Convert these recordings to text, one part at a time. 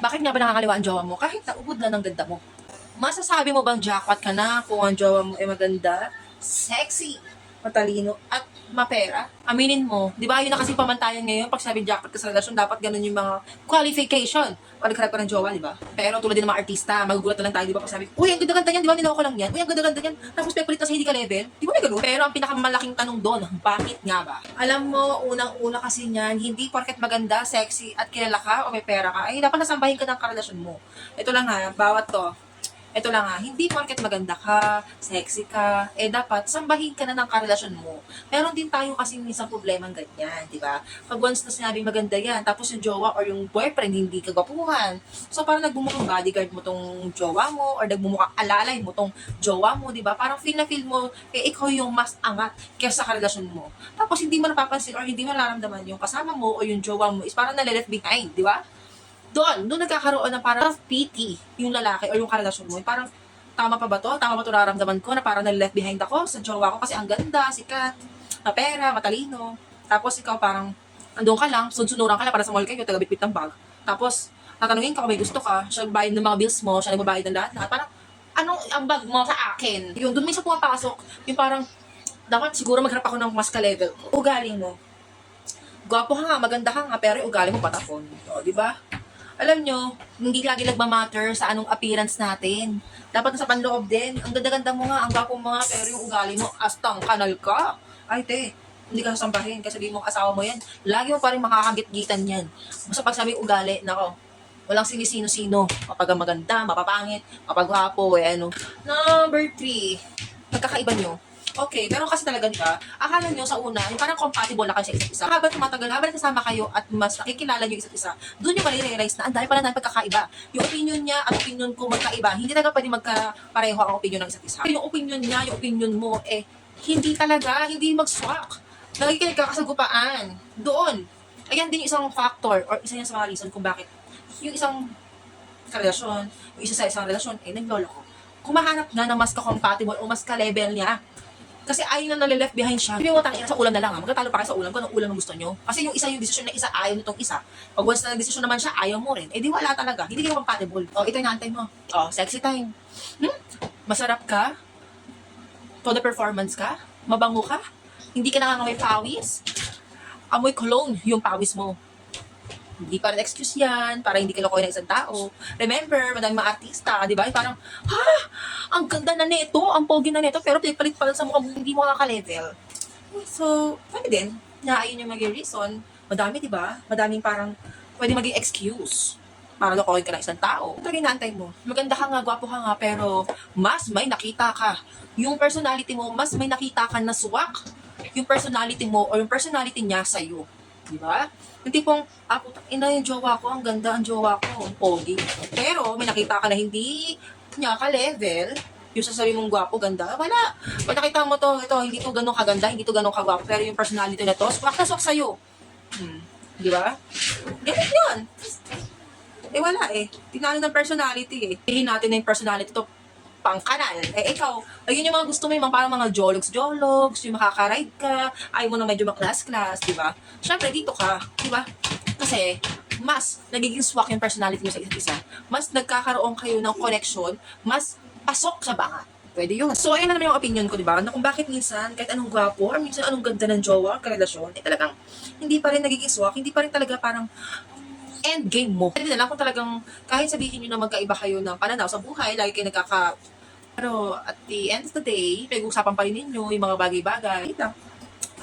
Bakit nga ba nakakaliwa ang jowa mo? Kahit naubod na ng ganda mo. Masasabi mo bang jackpot ka na kung ang jowa mo ay maganda, sexy, matalino, at mapera? Aminin mo, di ba yun na kasi pamantayan ngayon pag sabi jackpot ka sa relasyon, dapat ganun yung mga qualification. Pag nagkarap ka ng jowa, di ba? Pero tulad din ng mga artista, magugulat na lang tayo, di ba? Pag sabi, uy, ang ganda-ganda niyan, di ba? Niloko lang yan. Uy, ang ganda-ganda niyan. Tapos pepalit na sa hindi ka level. Di ba may ganun? Pero ang pinakamalaking tanong doon, bakit nga ba? Alam mo, unang-una kasi niyan, hindi porket maganda, sexy, at kilala ka o may pera ka, ay dapat nasambahin ka ng karelasyon mo. Ito lang ha, bawat to, ito lang ha, hindi porket maganda ka, sexy ka, eh dapat sambahin ka na ng karelasyon mo. Meron din tayo kasi minsan problemang ganyan, di ba? Pag once na sinabing maganda yan, tapos yung jowa or yung boyfriend hindi ka gwapuhan. So parang nagbumukhang bodyguard mo tong jowa mo or nagbumukhang alalay mo tong jowa mo, di ba? Parang feel na feel mo, eh ikaw yung mas angat kaysa sa karelasyon mo. Tapos hindi mo napapansin or hindi mo nararamdaman yung kasama mo o yung jowa mo is parang nalileft behind, di ba? Doon, doon nagkakaroon ng parang pity yung lalaki or yung karelasyon mo. Parang, tama pa ba to? Tama ba to nararamdaman ko na parang nalileft behind ako sa jowa ko kasi ang ganda, sikat, mapera, matalino. Tapos ikaw parang, andun ka lang, sunsunuran ka lang para sa mall kayo, tagabitbit ng bag. Tapos, tatanungin ka kung may gusto ka, siya nagbayad ng mga bills mo, siya nagbabayad ng lahat. Parang, anong ang bag mo sa akin? Yung doon isa pumapasok, yung parang, dapat siguro magharap ako ng mas ka-level ko. Ugaling mo. Gwapo ka nga, maganda ka nga, pero ugali mo patapon. O, di ba? Alam nyo, hindi lagi nagmamatter sa anong appearance natin. Dapat nasa panloob din. Ang ganda-ganda mo nga, ang gwapo mo nga, pero yung ugali mo, astang kanal ka. Ay, te, hindi ka sasambahin kasi mo asawa mo yan. Lagi mo pa rin makakagit-gitan yan. Basta pag sabi ugali, nako, walang sinisino-sino. Kapag maganda, mapapangit, mapagwapo, eh ano. Number three, pagkakaiba nyo. Okay, pero kasi talaga, di ba, akala nyo sa una, yung parang compatible na kayo sa isa't isa. Habang tumatagal, habang kasama kayo at mas nakikilala nyo isa't isa, doon nyo marirealize na ang dami pala ng pagkakaiba. Yung opinion niya at opinion ko magkaiba, hindi talaga pwede magkapareho ang opinion ng isa't isa. Yung opinion niya, yung opinion mo, eh, hindi talaga, hindi mag-swak. Nakikinig ka kasagupaan. Doon. Ayan din yung isang factor or isa yan sa mga reason kung bakit yung isang relasyon, yung isa sa isang relasyon, eh, naglolo ko. Kumahanap nga ng mas ka-compatible o mas ka-level niya. Kasi ayaw na nalileft behind siya. Hindi mo tangina sa ulam na lang. ha. Magkatalo pa kayo sa ulam kung anong ulam ang gusto nyo. Kasi yung isa yung desisyon na isa, ayaw nitong isa. Pag once na desisyon naman siya, ayaw mo rin. Eh di wala talaga. Hindi kayo compatible. Oh, ito yung naantay mo. Oh, sexy time. Hmm? Masarap ka? Todo performance ka? Mabango ka? Hindi ka nangangamoy pawis? Amoy cologne yung pawis mo. Hindi pa rin excuse yan, para hindi ka lokoy ng isang tao. Remember, madaming mga artista, di ba? Parang, ha? Ang ganda na nito, ang pogi na nito, pero palit pa lang sa mukha mo, hindi mo kakalevel. So, pwede din, na ayun yung maging reason. Madami, di ba? Madaming parang, pwede maging excuse para lokohin ka ng isang tao. Ito rin naantay mo. Maganda ka nga, gwapo ka nga, pero mas may nakita ka. Yung personality mo, mas may nakita ka na swak. Yung personality mo or yung personality niya sa'yo. Di ba? Yung tipong, ah, putang ina yung jowa ko, ang ganda ang jowa ko, ang pogi. Pero may nakita ka na hindi niya ka-level, yung sasabi mong gwapo, ganda, wala. Pag nakita mo to, ito, hindi to ganun kaganda, hindi to ganun kagwapo, pero yung personality na to, swak na swak sa'yo. Hmm. Di ba? Ganun yun. Eh wala eh. Tinalo ng personality eh. Tingin natin na yung personality to pang kanal. Eh ikaw, ayun yung mga gusto mo yung mga parang mga jologs-jologs, yung makaka-ride ka, ayaw mo na medyo maklas-class, di ba? Siyempre, dito ka, di ba? Kasi, mas nagiging swak yung personality mo sa isa't isa. Mas nagkakaroon kayo ng connection, mas pasok sa banga. Pwede yun. So, ayun na naman yung opinion ko, di ba? Na kung bakit minsan, kahit anong gwapo, or minsan anong ganda ng jowa, karelasyon, eh talagang hindi pa rin nagiging swak, hindi pa rin talaga parang end game mo. Hindi na lang kung talagang kahit sabihin nyo na magkaiba kayo ng pananaw sa buhay, lagi kayo nagkaka... Pero at the end of the day, pag-uusapan pa rin ninyo yung mga bagay-bagay.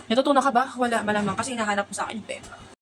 Natutunan ka ba? Wala, malamang. Kasi hinahanap mo sa akin yung pera.